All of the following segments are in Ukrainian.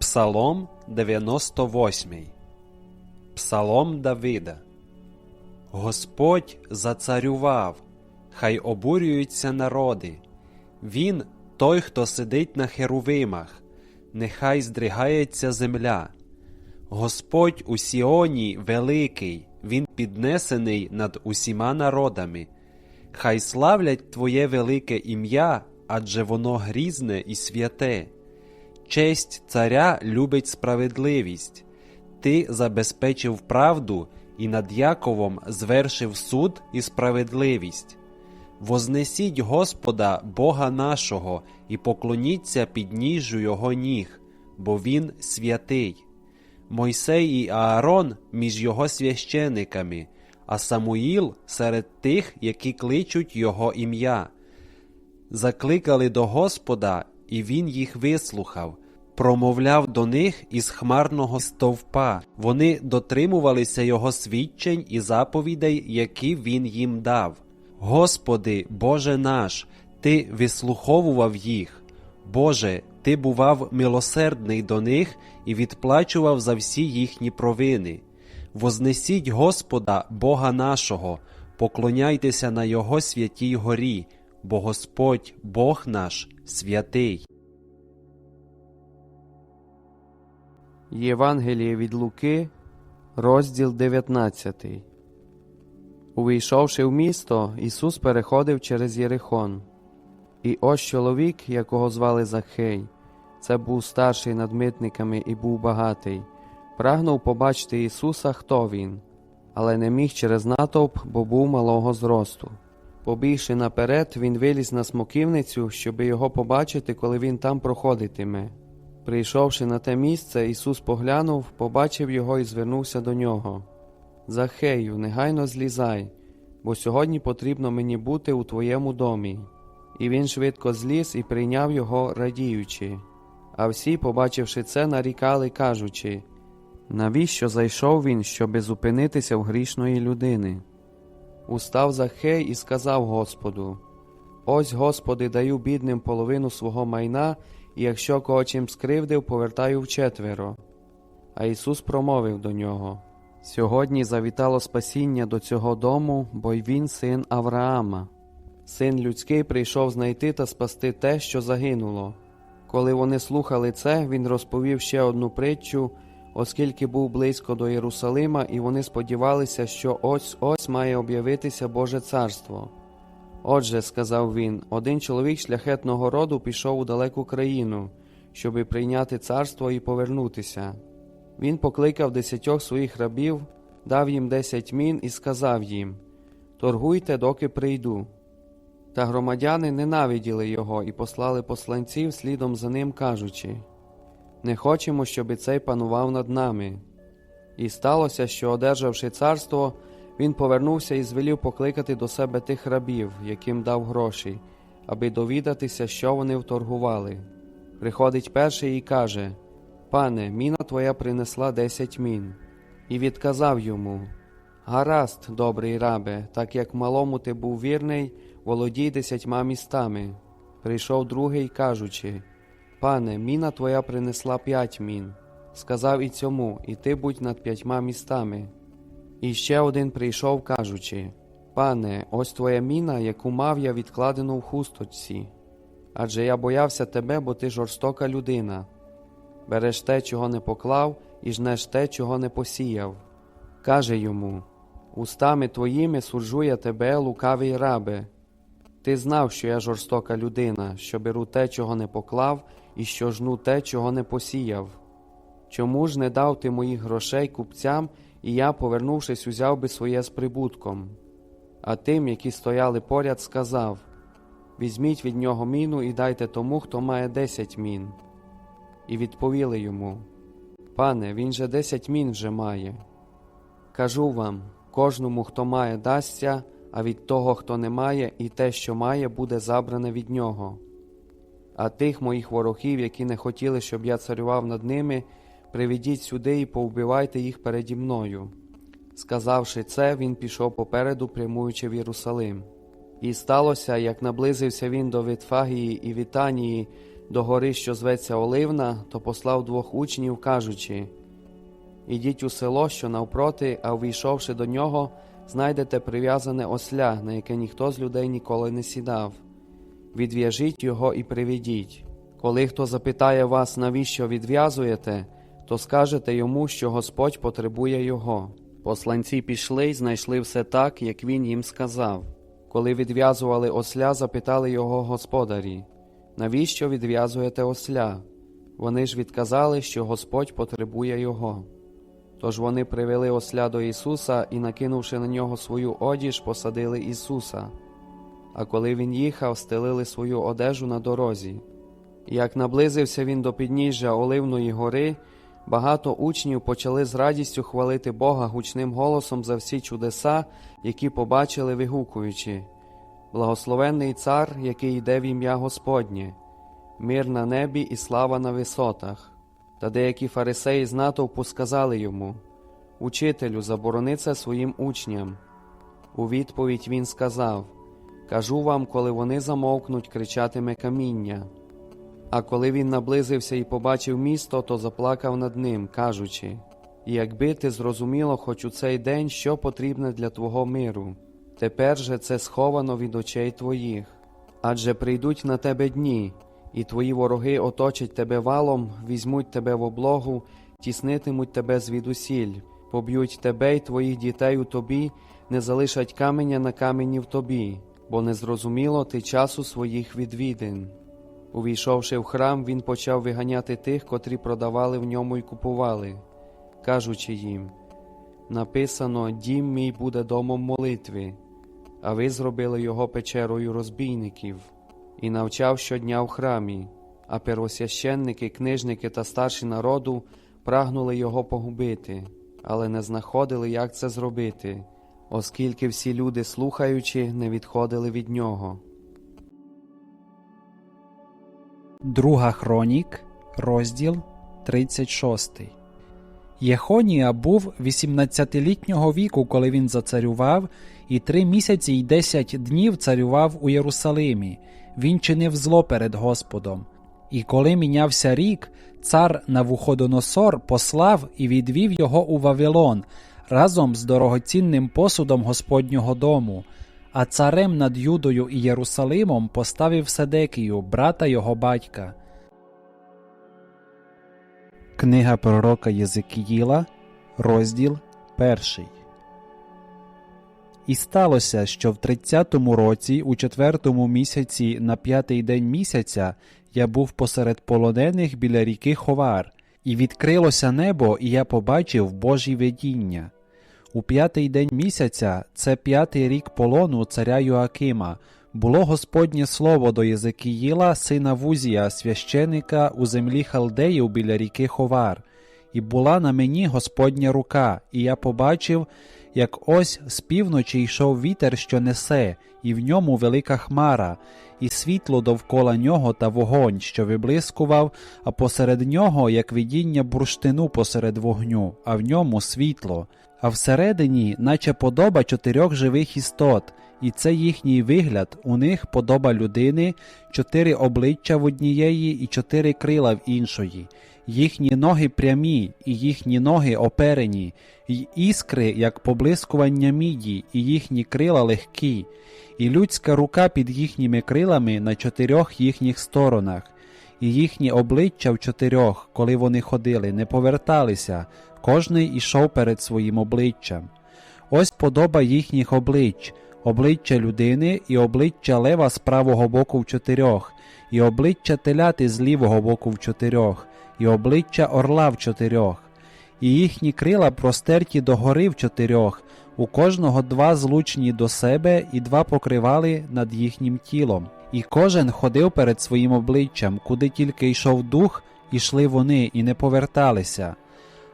Псалом 98 Псалом Давида Господь зацарював, хай обурюються народи. Він той, хто сидить на херувимах, нехай здригається земля. Господь у Сіоні великий, Він піднесений над усіма народами. Хай славлять Твоє велике ім'я, адже воно грізне і святе. Честь царя любить справедливість. Ти забезпечив правду і над Яковом звершив суд і справедливість. Вознесіть Господа, Бога нашого, і поклоніться під ніжжю Його ніг, бо Він святий. Мойсей і Аарон між його священиками, а Самуїл серед тих, які кличуть Його ім'я. Закликали до Господа, і Він їх вислухав, промовляв до них із хмарного стовпа. Вони дотримувалися Його свідчень і заповідей, які Він їм дав. Господи, Боже наш, Ти вислуховував їх. Боже, Ти бував милосердний до них і відплачував за всі їхні провини. Вознесіть Господа, Бога нашого, поклоняйтеся на Його святій горі, бо Господь, Бог наш, святий. Євангеліє від Луки, розділ 19. Увійшовши в місто, Ісус переходив через Єрихон. І ось чоловік, якого звали Захей, це був старший над митниками і був багатий, прагнув побачити Ісуса, хто він, але не міг через натовп, бо був малого зросту. Побігши наперед, він виліз на смоківницю, щоби його побачити, коли він там проходитиме. Прийшовши на те місце, Ісус поглянув, побачив його і звернувся до нього. Захею, негайно злізай, бо сьогодні потрібно мені бути у твоєму домі. І він швидко зліз і прийняв його, радіючи. А всі, побачивши це, нарікали, кажучи навіщо зайшов він, щоби зупинитися в грішної людини? Устав Захей і сказав Господу: Ось, Господи, даю бідним половину свого майна, і якщо кого чим скривдив, повертаю вчетверо. А Ісус промовив до нього: Сьогодні завітало спасіння до цього дому, бо й він син Авраама. Син людський прийшов знайти та спасти те, що загинуло. Коли вони слухали це, він розповів ще одну притчу, оскільки був близько до Єрусалима, і вони сподівалися, що ось ось має об'явитися Боже царство. Отже, сказав він, один чоловік шляхетного роду пішов у далеку країну, щоби прийняти царство і повернутися. Він покликав десятьох своїх рабів, дав їм десять мін і сказав їм Торгуйте, доки прийду. Та громадяни ненавиділи його і послали посланців слідом за ним, кажучи Не хочемо, щоби цей панував над нами. І сталося, що, одержавши царство, він повернувся і звелів покликати до себе тих рабів, яким дав гроші, аби довідатися, що вони вторгували. Приходить перший і каже Пане, міна твоя принесла десять мін. І відказав йому Гаразд, добрий рабе, так як малому ти був вірний, володій десятьма містами. Прийшов другий, кажучи Пане, міна твоя принесла п'ять мін. Сказав і цьому, і ти будь над п'ятьма містами. І ще один прийшов, кажучи Пане, ось твоя міна, яку мав я відкладену в хусточці. Адже я боявся тебе, бо ти жорстока людина. Береш те, чого не поклав, і жнеш те, чого не посіяв. Каже йому Устами твоїми суджу тебе, лукавий рабе. Ти знав, що я жорстока людина, що беру те, чого не поклав, і що жну те, чого не посіяв. Чому ж не дав ти моїх грошей купцям, і я, повернувшись, узяв би своє з прибутком? А тим, які стояли поряд, сказав Візьміть від нього міну і дайте тому, хто має десять мін. І відповіли йому Пане, він же десять мін вже має. Кажу вам кожному, хто має, дасться, а від того, хто не має, і те, що має, буде забране від нього. А тих моїх ворогів, які не хотіли, щоб я царював над ними, приведіть сюди і повбивайте їх переді мною. Сказавши це, він пішов попереду, прямуючи в Єрусалим. І сталося, як наблизився він до Витфагії і Вітанії, до гори, що зветься Оливна, то послав двох учнів, кажучи: Ідіть у село, що навпроти, а увійшовши до нього, знайдете прив'язане осля, на яке ніхто з людей ніколи не сідав. Відв'яжіть його і приведіть. Коли хто запитає вас, навіщо відв'язуєте, то скажете йому, що Господь потребує його. Посланці пішли й знайшли все так, як він їм сказав. Коли відв'язували осля, запитали його господарі, навіщо відв'язуєте осля? Вони ж відказали, що Господь потребує його. Тож вони привели осля до Ісуса і, накинувши на нього свою одіж, посадили Ісуса. А коли він їхав, стелили свою одежу на дорозі. Як наблизився він до підніжжя Оливної гори, багато учнів почали з радістю хвалити Бога гучним голосом за всі чудеса, які побачили, вигукуючи: Благословенний цар, який йде в ім'я Господнє, мир на небі і слава на висотах. Та деякі фарисеї з натовпу сказали йому: Учителю, заборони це своїм учням. У відповідь він сказав: Кажу вам, коли вони замовкнуть, кричатиме каміння. А коли він наблизився і побачив місто, то заплакав над ним, кажучи: Якби ти зрозуміло хоч у цей день, що потрібне для твого миру, тепер же це сховано від очей твоїх. Адже прийдуть на тебе дні, і твої вороги оточать тебе валом, візьмуть тебе в облогу, тіснитимуть тебе звідусіль, поб'ють тебе й твоїх дітей у тобі, не залишать каменя на камені в тобі, бо не зрозуміло ти часу своїх відвідин. Увійшовши в храм, він почав виганяти тих, котрі продавали в ньому й купували, кажучи їм: написано, дім мій буде домом молитви, а ви зробили його печерою розбійників, і навчав щодня в храмі, а первосвященники, книжники та старші народу прагнули його погубити, але не знаходили, як це зробити, оскільки всі люди, слухаючи, не відходили від нього. Друга хронік, розділ 36. Єхонія був 18-літнього віку, коли він зацарював, і три місяці й десять днів царював у Єрусалимі. Він чинив зло перед Господом. І коли мінявся рік, цар Навуходоносор послав і відвів його у Вавилон разом з дорогоцінним посудом Господнього дому. А царем над Юдою і Єрусалимом поставив Седекію, брата його батька. Книга пророка Єзикіїла, розділ перший. І сталося, що в тридцятому році, у четвертому місяці, на п'ятий день місяця, я був посеред полонених біля ріки Ховар, і відкрилося небо, і я побачив Божі видіння. У п'ятий день місяця, це п'ятий рік полону царя Йоакима, було Господнє слово до Єзекіїла, сина Вузія, священика у землі Халдеїв біля ріки Ховар, і була на мені Господня рука, і я побачив, як ось з півночі йшов вітер, що несе, і в ньому велика хмара, і світло довкола нього та вогонь, що виблискував, а посеред нього, як видіння бурштину посеред вогню, а в ньому світло. А всередині, наче подоба чотирьох живих істот, і це їхній вигляд, у них подоба людини, чотири обличчя в однієї і чотири крила в іншої. Їхні ноги прямі, і їхні ноги оперені, й іскри, як поблискування міді, і їхні крила легкі, і людська рука під їхніми крилами на чотирьох їхніх сторонах, і їхні обличчя в чотирьох, коли вони ходили, не поверталися, кожний ішов перед своїм обличчям. Ось подоба їхніх облич, обличчя людини і обличчя лева з правого боку в чотирьох, і обличчя теляти з лівого боку в чотирьох, і обличчя орла в чотирьох, і їхні крила простерті догори в чотирьох, у кожного два злучні до себе і два покривали над їхнім тілом. І кожен ходив перед своїм обличчям, куди тільки йшов дух, ішли вони і не поверталися.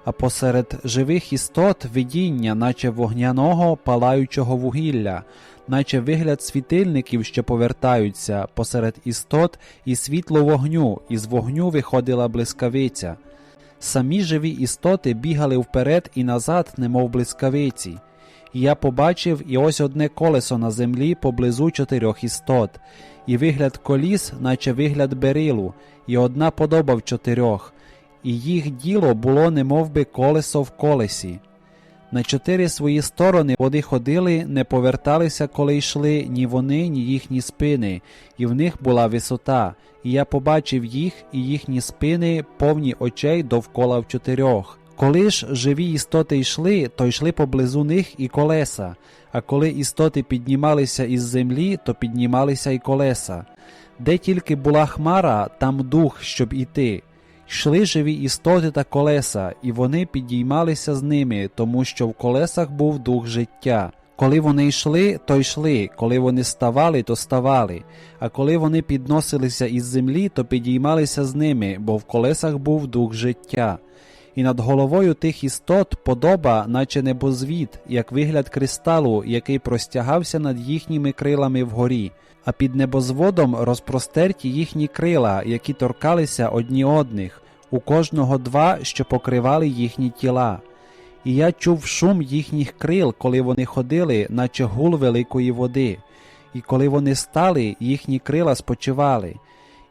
А посеред живих істот видіння, наче вогняного палаючого вугілля, наче вигляд світильників, що повертаються. Посеред істот, і світло вогню, і з вогню виходила блискавиця. Самі живі істоти бігали вперед і назад, немов блискавиці, І я побачив, і ось одне колесо на землі поблизу чотирьох істот, і вигляд коліс, наче вигляд берилу, і одна подоба в чотирьох, і їх діло було немов би колесо в колесі. На чотири свої сторони вони ходили, не поверталися, коли йшли ні вони, ні їхні спини, і в них була висота. І я побачив їх, і їхні спини повні очей довкола в чотирьох. Коли ж живі істоти йшли, то йшли поблизу них і колеса, а коли істоти піднімалися із землі, то піднімалися і колеса. Де тільки була хмара, там дух, щоб іти. Йшли живі істоти та колеса, і вони підіймалися з ними, тому що в колесах був дух життя. Коли вони йшли, то йшли, коли вони ставали, то ставали, а коли вони підносилися із землі, то підіймалися з ними, бо в колесах був дух життя. І над головою тих істот подоба, наче небозвід, як вигляд кристалу, який простягався над їхніми крилами вгорі, а під небозводом розпростерті їхні крила, які торкалися одні одних, у кожного два, що покривали їхні тіла. І я чув шум їхніх крил, коли вони ходили, наче гул великої води, і коли вони стали, їхні крила спочивали.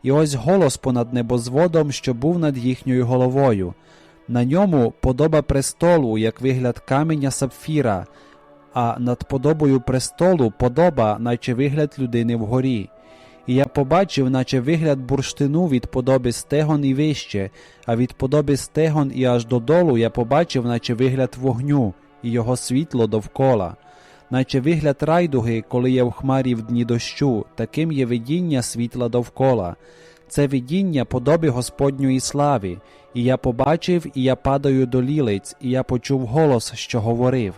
І ось голос понад небозводом, що був над їхньою головою. На ньому подоба престолу, як вигляд каменя сапфіра, а над подобою престолу подоба, наче вигляд людини вгорі. І я побачив, наче вигляд бурштину від подоби стегон і вище, а від подоби стегон і аж додолу я побачив, наче вигляд вогню, і його світло довкола. Наче вигляд райдуги, коли є в хмарі в дні дощу, таким є видіння світла довкола. Це видіння подоби Господньої слави, і я побачив, і я падаю до лілиць, і я почув голос, що говорив.